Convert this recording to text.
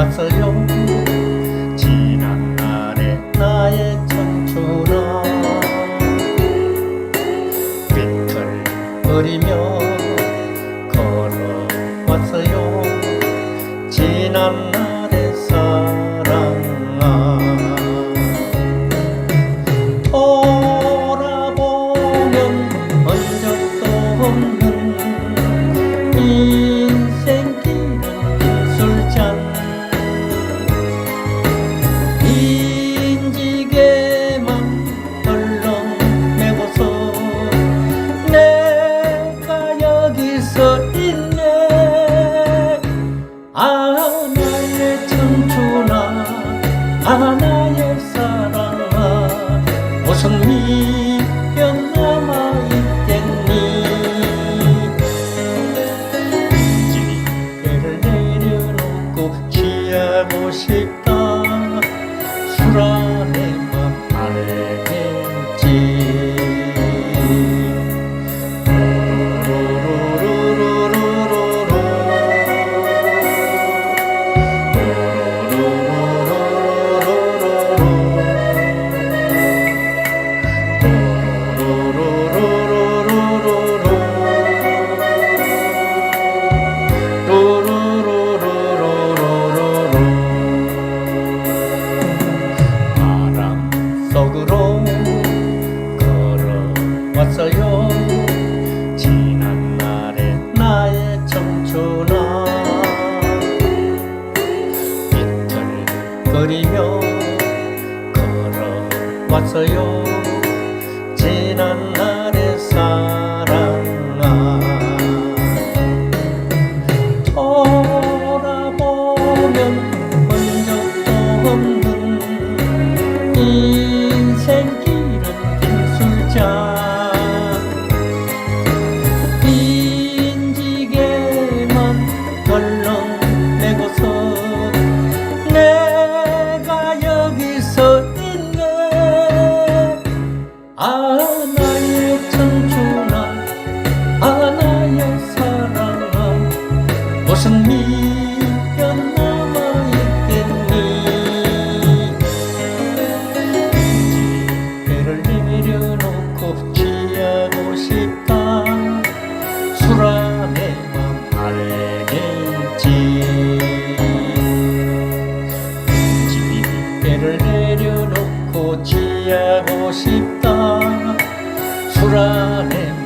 왔어요. 지난날의 나의 청춘아 비틀거리며 걸어왔어요. 지난날 아 나의 청춘아 아 나의 사랑아 무슨 미련 남아있겠니? 지게를 내려놓고 취하고 싶 왔어요. 지난 날의 나의 청춘아 비틀거리며 걸어왔어요 아 나의 청춘아. 아 나의 사랑아. 무슨 미련 남아있겠니? 지게를 내려놓고 취하고 싶다 술 안에 맘 알겠지. 지게를 내려놓고 취하고 싶다 술 안에